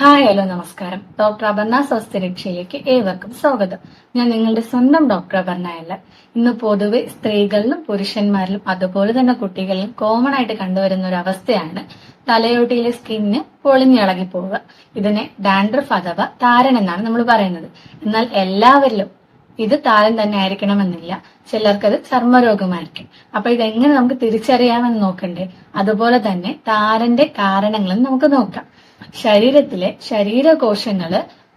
Hi hello നമസ്കാരം. Doctor Aparna സ്വസ്ഥരക്ഷയിലേക്ക് ഏവർക്കും സ്വാഗതം. ഞാൻ നിങ്ങളുടെ സ്വന്തം ഡോക്ടർ അപർണയല്ല ഇന്ന് പൊതുവെ സ്ത്രീകളിലും പുരുഷന്മാരിലും അതുപോലെ തന്നെ കുട്ടികളിലും കോമൺ ആയിട്ട് കണ്ടുവരുന്ന ഒരു അവസ്ഥയാണ് തലയോട്ടിയിലെ സ്കിന്ന് പൊളിഞ്ഞിളകി പോവുക ഇതിനെ ഡാൻഡ്രഫ് അഥവാ താരൻ എന്നാണ് നമ്മൾ പറയുന്നത്. എന്നാൽ എല്ലാവരിലും ഇത് താരൻ തന്നെ ആയിരിക്കണമെന്നില്ല. ചിലർക്കത് ചർമ്മരോഗമായിരിക്കും. അപ്പൊ ഇതെങ്ങനെ നമുക്ക് തിരിച്ചറിയാമെന്ന് നോക്കണ്ടേ? അതുപോലെ തന്നെ താരന്റെ കാരണങ്ങളും നമുക്ക് നോക്കാം. ശരീരത്തിലെ ശരീരകോശങ്ങൾ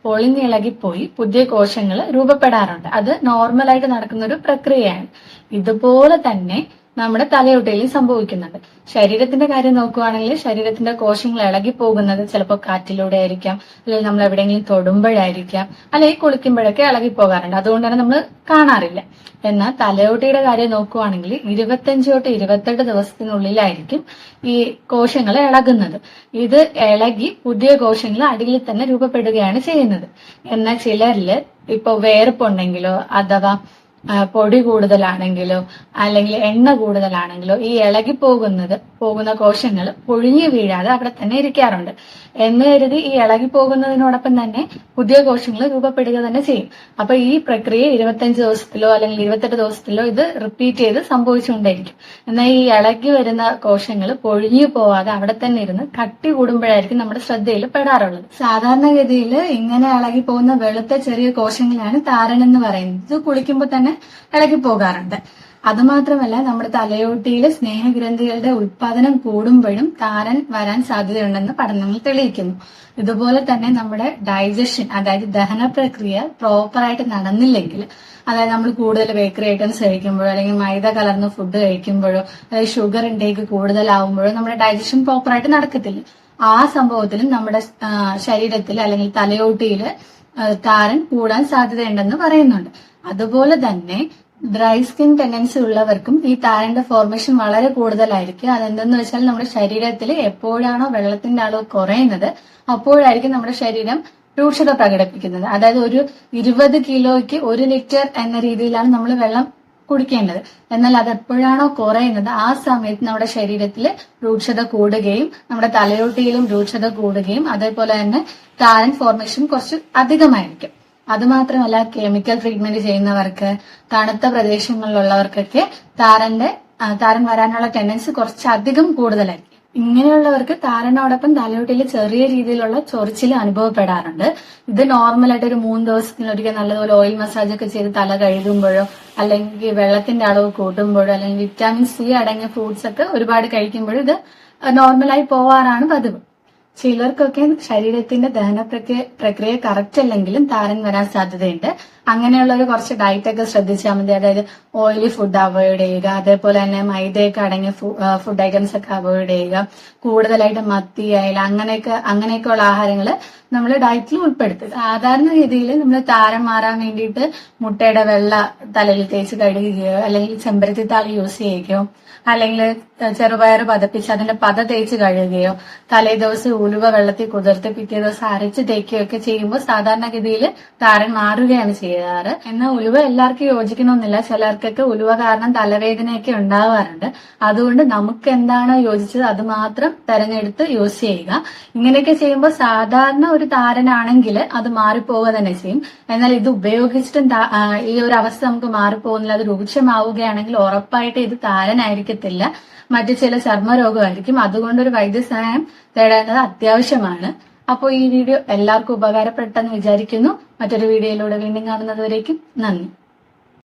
പൊളിഞ്ഞിളകിപ്പോയി പുതിയ കോശങ്ങൾ രൂപപ്പെടാറുണ്ട്. അത് നോർമലായിട്ട് നടക്കുന്ന ഒരു പ്രക്രിയയാണ്. ഇതുപോലെ തന്നെ നമ്മുടെ തലയൊട്ടയിലും സംഭവിക്കുന്നത്. ശരീരത്തിന്റെ കാര്യം നോക്കുകയാണെങ്കിൽ ശരീരത്തിന്റെ കോശങ്ങൾ ഇളകി പോകുന്നത് ചിലപ്പോൾ കാറ്റിലൂടെ ആയിരിക്കാം അല്ലെങ്കിൽ നമ്മൾ എവിടെയെങ്കിലും തൊടുമ്പോഴായിരിക്കാം അല്ലെങ്കിൽ കുളിക്കുമ്പോഴൊക്കെ ഇളകി പോകാറുണ്ട് അതുകൊണ്ട് തന്നെ നമ്മൾ കാണാറില്ല. എന്നാൽ തലയോട്ടിയുടെ കാര്യം നോക്കുകയാണെങ്കിൽ ഇരുപത്തഞ്ച് തൊട്ട് ഇരുപത്തെട്ട് ദിവസത്തിനുള്ളിലായിരിക്കും ഈ കോശങ്ങൾ ഇളകുന്നത്. ഇത് ഇളകി പുതിയ കോശങ്ങൾ അടിയിൽ തന്നെ രൂപപ്പെടുകയാണ് ചെയ്യുന്നത്. എന്നാൽ ചിലരിൽ ഇപ്പൊ വേർപ്പുണ്ടെങ്കിലോ അഥവാ പൊടി കൂടുതലാണെങ്കിലോ അല്ലെങ്കിൽ എണ്ണ കൂടുതലാണെങ്കിലോ ഈ ഇളകി പോകുന്നത് പോകുന്ന കോശങ്ങൾ പൊഴിഞ്ഞു വീഴാതെ അവിടെ തന്നെ ഇരിക്കാറുണ്ട്. എന്ന് കരുതി ഈ ഇളകി പോകുന്നതിനോടൊപ്പം തന്നെ പുതിയ കോശങ്ങൾ രൂപപ്പെടുക തന്നെ ചെയ്യും. അപ്പൊ ഈ പ്രക്രിയ ഇരുപത്തഞ്ച് ദിവസത്തിലോ അല്ലെങ്കിൽ ഇരുപത്തെട്ട് ദിവസത്തിലോ ഇത് റിപ്പീറ്റ് ചെയ്ത് സംഭവിച്ചുകൊണ്ടേയിരിക്കും. എന്നാൽ ഈ ഇളകി വരുന്ന കോശങ്ങൾ പൊഴിഞ്ഞു പോവാതെ അവിടെ തന്നെ ഇരുന്ന് കട്ടി കൂടുമ്പോഴായിരിക്കും നമ്മുടെ ശ്രദ്ധയിൽ പെടാറുള്ളത്. സാധാരണഗതിയിൽ ഇങ്ങനെ ഇളകി പോകുന്ന വെളുത്ത ചെറിയ കോശങ്ങളാണ് താരൻ എന്ന് പറയുന്നത്. ഇത് കുളിക്കുമ്പോൾ തന്നെ ഇളകി പോകാറുണ്ട്. അതുമാത്രമല്ല നമ്മുടെ തലയോട്ടിയിലെ സ്നേഹഗ്രന്ഥികളുടെ ഉത്പാദനം കൂടുമ്പോഴും താരൻ വരാൻ സാധ്യതയുണ്ടെന്ന് പഠനങ്ങൾ തെളിയിക്കുന്നു. ഇതുപോലെ തന്നെ നമ്മുടെ ഡൈജഷൻ അതായത് ദഹന പ്രക്രിയ പ്രോപ്പറായിട്ട് നടന്നില്ലെങ്കിൽ അതായത് നമ്മൾ കൂടുതൽ ബേക്കറി ഐറ്റംസ് കഴിക്കുമ്പോഴോ അല്ലെങ്കിൽ മൈദ കലർന്ന ഫുഡ് കഴിക്കുമ്പോഴോ അല്ലെങ്കിൽ ഷുഗർ ഇൻടേക്ക് കൂടുതലാവുമ്പോഴോ നമ്മുടെ ഡൈജഷൻ പ്രോപ്പറായിട്ട് നടക്കത്തില്ല. ആ സംഭവത്തിലും നമ്മുടെ ശരീരത്തിൽ അല്ലെങ്കിൽ തലയോട്ടിയിൽ താരൻ കൂടാൻ സാധ്യതയുണ്ടെന്ന് പറയുന്നുണ്ട്. അതുപോലെ തന്നെ ഡ്രൈ സ്കിൻ ടെൻഡൻസി ഉള്ളവർക്കും ഈ താരന്റെ ഫോർമേഷൻ വളരെ കൂടുതലായിരിക്കും. അതെന്തെന്ന് വെച്ചാൽ നമ്മുടെ ശരീരത്തിൽ എപ്പോഴാണോ വെള്ളത്തിന്റെ അളവ് കുറയുന്നത് അപ്പോഴായിരിക്കും നമ്മുടെ ശരീരം രൂക്ഷത പ്രകടിപ്പിക്കുന്നത്. അതായത് ഒരു ഇരുപത് കിലോയ്ക്ക് ഒരു ലിറ്റർ എന്ന രീതിയിലാണ് നമ്മൾ വെള്ളം കുടിക്കേണ്ടത്. എന്നാൽ അത് എപ്പോഴാണോ കുറയുന്നത് ആ സമയത്ത് നമ്മുടെ ശരീരത്തിൽ രൂക്ഷത കൂടുകയും നമ്മുടെ തലയോട്ടിയിലും രൂക്ഷത കൂടുകയും അതേപോലെ തന്നെ താരൻ ഫോർമേഷൻ കുറച്ച് അധികമായിരിക്കും. അതുമാത്രമല്ല കെമിക്കൽ ട്രീറ്റ്മെന്റ് ചെയ്യുന്നവർക്ക് തണുത്ത പ്രദേശങ്ങളിലുള്ളവർക്കൊക്കെ താരന്റെ താരൻ വരാനുള്ള ടെൻഡൻസി കുറച്ച് അധികം കൂടുതലായിരിക്കും. ഇങ്ങനെയുള്ളവർക്ക് താരനോടൊപ്പം തലയോട്ടിയിൽ ചെറിയ രീതിയിലുള്ള ചൊറിച്ചിൽ അനുഭവപ്പെടാറുണ്ട്. ഇത് നോർമലായിട്ട് ഒരു മൂന്ന് ദിവസത്തിനൊരിക്കൽ നല്ലതുപോലെ ഓയിൽ മസാജ് ഒക്കെ ചെയ്ത് തല കഴുകുമ്പോഴോ അല്ലെങ്കിൽ വെള്ളത്തിന്റെ അളവ് കൂട്ടുമ്പോഴോ അല്ലെങ്കിൽ വിറ്റാമിൻ സി അടങ്ങിയ ഫ്രൂട്ട്സ് ഒക്കെ ഒരുപാട് കഴിക്കുമ്പോഴും ഇത് നോർമലായി പോവാറാണ് പതിവ്. ചിലർക്കൊക്കെ ശരീരത്തിന്റെ ദഹന പ്രക്രിയ പ്രക്രിയ കറക്റ്റ് അല്ലെങ്കിലും താരൻ വരാൻ സാധ്യതയുണ്ട്. അങ്ങനെയുള്ളവർ കുറച്ച് ഡയറ്റ് ഒക്കെ ശ്രദ്ധിച്ചാൽ മതി. അതായത് ഓയിലി ഫുഡ് അവോയ്ഡ് ചെയ്യുക. അതേപോലെ തന്നെ മൈദയൊക്കെ അടങ്ങിയ ഫുഡ് ഐറ്റംസ് ഒക്കെ അവോയ്ഡ് ചെയ്യുക. കൂടുതലായിട്ട് മത്തി അയല അങ്ങനെയൊക്കെ അങ്ങനെയൊക്കെയുള്ള ആഹാരങ്ങൾ നമ്മൾ ഡയറ്റിൽ ഉൾപ്പെടുത്തുക. സാധാരണ രീതിയിൽ നമ്മൾ താരം മാറാൻ വേണ്ടിയിട്ട് മുട്ടയുടെ വെള്ള തലയിൽ തേച്ച് കഴുകുകയോ അല്ലെങ്കിൽ ചെമ്പരത്തി താളി യൂസ് ചെയ്യുകയോ അല്ലെങ്കിൽ ചെറുപയർ പതപ്പിച്ച് അതിന്റെ പത തേച്ച് കഴുകുകയോ തലേ ദിവസം ഉലുവ വെള്ളത്തിൽ കുതിർത്ത് പിറ്റേ ദിവസം അരച്ച് തേക്കുകയോ ഒക്കെ ചെയ്യുമ്പോൾ സാധാരണഗതിയിൽ താരൻ മാറുകയാണ് ചെയ്യാറ്. എന്നാൽ ഉലുവ എല്ലാവർക്കും യോജിക്കണമെന്നില്ല. ചിലർക്കൊക്കെ ഉലുവ കാരണം തലവേദനയൊക്കെ ഉണ്ടാവാറുണ്ട്. അതുകൊണ്ട് നമുക്ക് എന്താണോ യോജിച്ചത് അത് മാത്രം തെരഞ്ഞെടുത്ത് യൂസ് ചെയ്യുക. ഇങ്ങനെയൊക്കെ ചെയ്യുമ്പോൾ സാധാരണ ഒരു താരനാണെങ്കിൽ അത് മാറിപ്പോവുക തന്നെ ചെയ്യും. എന്നാൽ ഇത് ഉപയോഗിച്ചിട്ടും ഈ ഒരു അവസ്ഥ നമുക്ക് മാറിപ്പോകുന്നില്ല. അത് രൂക്ഷമാവുകയാണെങ്കിൽ ഉറപ്പായിട്ട് ഇത് താരനായിരിക്കത്തില്ല. മറ്റു ചില ചർമ്മരോഗമായിരിക്കും. അതുകൊണ്ട് ഒരു വൈദ്യസഹായം തേടേണ്ടത് അത്യാവശ്യമാണ്. അപ്പോൾ ഈ വീഡിയോ എല്ലാവർക്കും ഉപകാരപ്പെട്ടെന്ന് വിചാരിക്കുന്നു. മറ്റൊരു വീഡിയോയിലൂടെ വീണ്ടും കാണുന്നതുവരേക്കും നന്ദി.